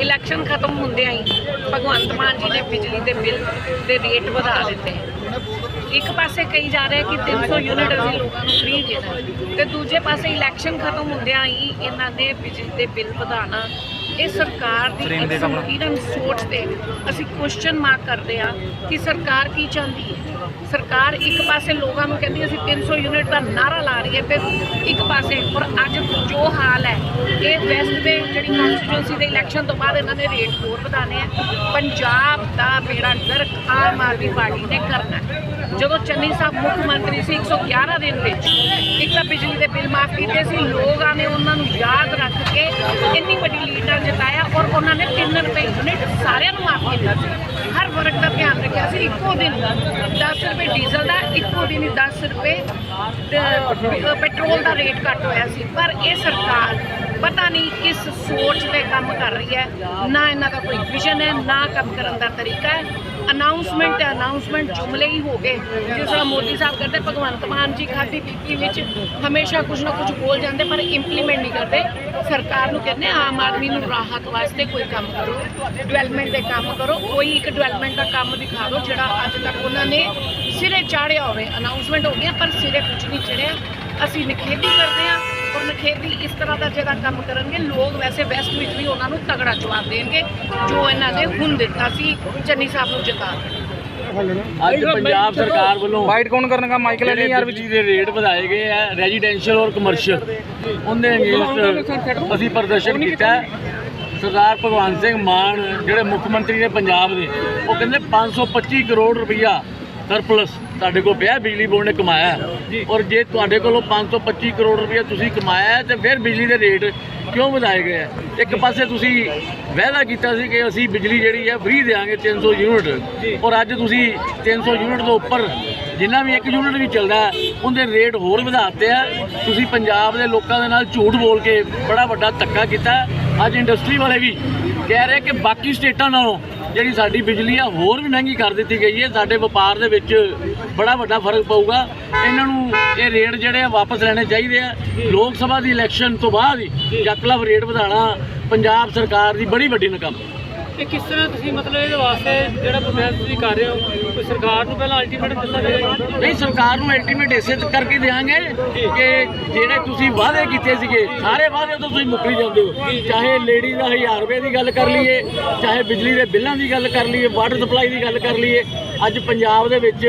Election ਖਤਮ ਹੁੰਦਿਆਂ ਹੀ ਭਗਵੰਤ ਮਾਨ ਜੀ ਨੇ ਬਿਜਲੀ ਦੇ ਬਿੱਲ ਦੇ ਰੇਟ ਵਧਾ ਦਿੱਤੇ। ਇੱਕ ਪਾਸੇ ਕਹੀ ਜਾ ਰਿਹਾ ਕਿ 300 ਯੂਨਿਟ ਅਸੀਂ ਲੋਕਾਂ ਨੂੰ ਫ੍ਰੀ ਦੇਣਾ ਤੇ ਦੂਜੇ ਪਾਸੇ ਇਲੈਕਸ਼ਨ ਖਤਮ ਹੁੰਦਿਆਂ ਹੀ ਇਹਨਾਂ ਨੇ ਬਿਜਲੀ ਦੇ ਬਿੱਲ ਵਧਾਉਣਾ ਇਹ ਸਰਕਾਰ ਦੀ ਸੰਕੀਰਨ ਸੋਚ ਤੇ ਅਸੀਂ ਕੁਐਸਚਨ ਮਾਰਕ ਕਰਦੇ ਆ ਕਿ ਸਰਕਾਰ ਕੀ ਚਾਹੁੰਦੀ ਹੈ। ਸਰਕਾਰ ਇੱਕ ਪਾਸੇ ਲੋਕਾਂ ਨੂੰ ਕਹਿੰਦੀ ਅਸੀਂ 300 ਯੂਨਿਟ ਦਾ ਨਾਰਾ ਲਾ ਰਹੀ ਹੈ ਤੇ ਇੱਕ ਪਾਸੇ ਪਰ ਅੱਜ ਜੋ ਹਾਲ ਹੈ ਇਹ ਵੈਸਟ ਦੇ ਜਿਹੜੀ ਕਨਸਟੀਟਿਊਂਸੀ ਦੇ ਇਲੈਕਸ਼ਨ ਤੋਂ ਬਾਅਦ ਇਹਨਾਂ ਨੇ ਰੇਟ ਹੋਰ ਵਧਾਣੇ ਆ। ਪੰਜਾਬ ਦਾ ਬੇੜਾ ਗਰਕ ਆਮ ਆਦਮੀ ਪਾਰਟੀ ਨੇ ਕਰਨਾ। ਜਦੋਂ ਚੰਨੀ ਸਾਹਿਬ ਮੁੱਖ ਮੰਤਰੀ ਸੀ 111 ਦਿਨ ਵਿੱਚ ਇੱਕ ਤਾਂ ਬਿਜਲੀ ਦੇ ਬਿੱਲ ਮਾਫ ਕੀਤੇ ਸੀ ਲੋਕਾਂ ਨੇ ਉਹਨਾਂ ਨੂੰ ਯਾਦ ਰੱਖ ਕੇ ਇੰਨੀ ਵੱਡੀ ਲੀਡ ਨਾਲ ਜਿਤਾਇਆ ਔਰ ਉਹਨਾਂ ਨੇ 3 ਰੁਪਏ ਯੂਨਿਟ ਸਾਰਿਆਂ ਨੂੰ ਮਾਫ ਕੀਤਾ ਸੀ। ਹਰ ਵਰਗ ਦਾ ਧਿਆਨ ਰੱਖਿਆ ਸੀ, ਇੱਕੋ ਦਿਨ 10 ਰੁਪਏ ਡੀਜ਼ਲ ਦਾ, ਇੱਕੋ ਦਿਨ ਹੀ 10 ਰੁਪਏ ਪੈਟਰੋਲ ਦਾ ਰੇਟ ਘੱਟ ਹੋਇਆ ਸੀ। ਪਰ ਇਹ ਸਰਕਾਰ ਪਤਾ ਨਹੀਂ ਕਿਸ ਸੋਚ ਤੇ ਕੰਮ ਕਰ ਰਹੀ ਹੈ। ਨਾ ਇਹਨਾਂ ਦਾ ਕੋਈ ਵਿਜ਼ਨ ਹੈ, ਨਾ ਕੰਮ ਕਰਨ ਦਾ ਤਰੀਕਾ ਹੈ। ਅਨਾਉਂਸਮੈਂਟ ਹੈ ਅਨਾਉਂਸਮੈਂਟ ਜੁਮਲੇ ਹੀ ਹੋ ਗਏ। ਜਿਸ ਤਰ੍ਹਾਂ ਮੋਦੀ ਸਾਹਿਬ ਕਰਦੇ, ਭਗਵੰਤ ਮਾਨ ਜੀ ਖਾਦੀ ਪੀਤੀ ਵਿੱਚ ਹਮੇਸ਼ਾ ਕੁਝ ਨਾ ਕੁਝ ਬੋਲ ਜਾਂਦੇ, ਪਰ ਇੰਪਲੀਮੈਂਟ ਨਹੀਂ ਕਰਦੇ। ਸਰਕਾਰ ਨੂੰ ਕਹਿੰਦੇ ਆਮ ਆਦਮੀ ਨੂੰ ਰਾਹਤ ਵਾਸਤੇ ਕੋਈ ਕੰਮ ਕਰੋ ਡਿਵੈਲਪਮੈਂਟ ਦੇ ਕੰਮ ਕਰੋ, ਕੋਈ ਇੱਕ ਡਿਵੈਲਪਮੈਂਟ ਦਾ ਕੰਮ ਦਿਖਾ ਦਿਓ, ਜਿਹੜਾ ਅੱਜ ਤੱਕ ਉਹਨਾਂ ਨੇ ਸਿਰੇ ਚਾੜਿਆ ਹੋਵੇ। ਅਨਾਉਂਸਮੈਂਟ ਹੋ ਗਈਆਂ, ਪਰ ਸਿਰੇ ਕੁਝ ਨਹੀਂ ਚੜਿਆ ਅਸੀਂ ਨਿਖੇਧੀ ਕਰਦੇ ਹਾਂ। ਔਰ ਨਖੇਪੀ ਇਸ ਤਰ੍ਹਾਂ ਦਾ ਜਿਹੜਾ ਕੰਮ ਕਰਨਗੇ ਲੋਕ ਵੈਸੇ ਵੈਸਟ ਵਿੱਚ ਵੀ ਉਹਨਾਂ ਨੂੰ ਤਗੜਾ ਜਵਾਬ ਦੇਣਗੇ ਜੋ ਇਹਨਾਂ ਨੇ ਹੁਣ ਦਿੱਤਾ ਸੀ ਚੰਨੀ ਸਾਹਿਬ ਨੂੰ ਜਿਤਾ। ਅੱਜ ਪੰਜਾਬ ਸਰਕਾਰ ਵੱਲੋਂ ਵਾਈਟ ਕੌਣ ਕਰਨ ਦਾ ਮਾਈਕਲ ਨਹੀਂ ਯਾਰ ਵਿੱਚ ਦੇ ਰੇਟ ਵਧਾਏ ਗਏ ਆ ਰੈਜ਼ੀਡੈਂਸ਼ੀਅਲ ਔਰ ਕਮਰਸ਼ੀਅਲ ਉਹਦੇ ਅਗੇਂਸਟ ਅਸੀਂ ਪ੍ਰਦਰਸ਼ਨ ਕੀਤਾ। ਸਰਦਾਰ ਭਗਵੰਤ ਸਿੰਘ ਮਾਨ ਜਿਹੜੇ ਮੁੱਖ ਮੰਤਰੀ ਨੇ ਪੰਜਾਬ ਦੇ ਉਹ ਕਹਿੰਦੇ 525 ਕਰੋੜ ਰੁਪਈਆ ਸਰਪਲਸ ਤੁਹਾਡੇ ਕੋਲ ਪਿਆ ਬਿਜਲੀ ਬੋਰਡ ਨੇ ਕਮਾਇਆ। ਔਰ ਜੇ ਤੁਹਾਡੇ ਕੋਲੋਂ 525 ਕਰੋੜ ਰੁਪਈਆ ਤੁਸੀਂ ਕਮਾਇਆ ਤੇ ਫਿਰ ਬਿਜਲੀ ਦੇ ਰੇਟ ਕਿਉਂ ਵਧਾਏ ਗਏ ਇੱਕ ਪਾਸੇ ਤੁਸੀਂ ਵਾਅਦਾ ਕੀਤਾ ਸੀ ਕਿ ਅਸੀਂ ਬਿਜਲੀ ਜਿਹੜੀ ਹੈ ਫ੍ਰੀ ਦੇਵਾਂਗੇ 300 ਯੂਨਿਟ। ਔਰ ਅੱਜ ਤੁਸੀਂ 300 ਯੂਨਿਟ ਤੋਂ ਉੱਪਰ ਜਿੰਨਾ ਵੀ ਇੱਕ ਯੂਨਿਟ ਵੀ ਚੱਲਦਾ ਉਹਦੇ ਰੇਟ ਹੋਰ ਵਧਾਤੇ ਆ ਤੁਸੀਂ ਪੰਜਾਬ ਦੇ ਲੋਕਾਂ ਦੇ ਨਾਲ ਝੂਠ ਬੋਲ ਕੇ ਬੜਾ ਵੱਡਾ ਧੱਕਾ ਕੀਤਾ। ਅੱਜ ਇੰਡਸਟਰੀ ਵਾਲੇ ਵੀ ਕਹਿ ਰਹੇ ਕਿ ਬਾਕੀ ਸਟੇਟਾਂ ਨਾਲੋਂ ਜਿਹੜੀ ਸਾਡੀ ਬਿਜਲੀ ਆ, ਹੋਰ ਵੀ ਮਹਿੰਗੀ ਕਰ ਦਿੱਤੀ ਗਈ ਹੈ। ਸਾਡੇ ਵਪਾਰ ਦੇ ਵਿੱਚ ਬੜਾ ਵੱਡਾ ਫ਼ਰਕ ਪਊਗਾ। ਇਹਨਾਂ ਨੂੰ ਇਹ ਰੇਟ ਜਿਹੜੇ ਆ, ਵਾਪਸ ਲੈਣੇ ਚਾਹੀਦੇ ਆ। ਲੋਕ ਸਭਾ ਦੀ ਇਲੈਕਸ਼ਨ ਤੋਂ ਬਾਅਦ ਹੀ ਜੱਕਲਫ ਰੇਟ ਵਧਾਉਣਾ ਪੰਜਾਬ ਸਰਕਾਰ ਦੀ ਬੜੀ ਵੱਡੀ ਨਕਾਮੀ। ਇਹ ਕਿਸ ਤਰ੍ਹਾਂ ਤੁਸੀਂ ਮਤਲਬ ਇਹਦੇ ਵਾਸਤੇ ਜਿਹੜਾ ਪ੍ਰੋਸੈਸ ਤੁਸੀਂ ਕਰ ਰਹੇ ਹੋ ਕੋਈ ਸਰਕਾਰ ਨੂੰ ਪਹਿਲਾਂ ਅਲਟੀਮੇਟ ਦਿੱਤਾ ਜਾਏਗਾ ਨਹੀਂ ਸਰਕਾਰ ਨੂੰ ਅਲਟੀਮੇਟ ਇਸੇ ਤੇ ਕਰਕੇ ਦੇਵਾਂਗੇ ਕਿ ਜਿਹੜੇ ਤੁਸੀਂ ਵਾਅਦੇ ਕੀਤੇ ਸੀਗੇ ਸਾਰੇ ਵਾਅਦੇ ਤੋਂ ਤੁਸੀਂ ਮੁੱਕਰੀ ਜਾਂਦੇ ਹੋ। ਚਾਹੇ ਲੇਡੀ ਦਾ 1000 ਰੁਪਏ ਦੀ ਗੱਲ ਕਰ ਲਈਏ ਚਾਹੇ ਬਿਜਲੀ ਦੇ ਬਿੱਲਾਂ ਦੀ ਗੱਲ ਕਰ ਲਈਏ ਵਾਟਰ ਸਪਲਾਈ ਦੀ ਗੱਲ ਕਰ ਲਈਏ ਅੱਜ ਪੰਜਾਬ ਦੇ ਵਿੱਚ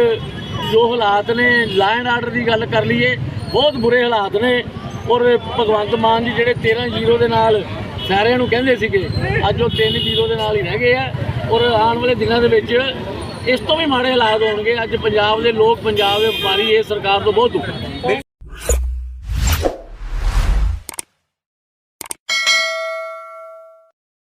ਜੋ ਹਾਲਾਤ ਨੇ ਲਾਇਨ ਆਰਡਰ ਦੀ ਗੱਲ ਕਰ ਲਈਏ ਬਹੁਤ ਬੁਰੇ ਹਾਲਾਤ ਨੇ ਔਰ ਭਗਵੰਤ ਮਾਨ ਜੀ ਜਿਹੜੇ 13 ਜ਼ੀਰੋ ਦੇ ਨਾਲ ਸਾਰਿਆਂ ਨੂੰ ਕਹਿੰਦੇ ਸੀਗੇ, ਅੱਜ ਉਹ 3 ਜ਼ੀਰੋ ਦੇ ਨਾਲ ਹੀ ਰਹਿ ਗਏ ਆ ਔਰ ਆਉਣ ਵਾਲੇ ਦਿਨਾਂ ਦੇ ਵਿੱਚ ਇਸ ਤੋਂ ਵੀ ਮਾੜੇ ਹਾਲਾਤ ਹੋਣਗੇ। ਅੱਜ ਪੰਜਾਬ ਦੇ ਲੋਕ, ਪੰਜਾਬ ਦੇ ਵਪਾਰੀ, ਇਹ ਸਰਕਾਰ ਤੋਂ ਬਹੁਤ ਦੁੱਖ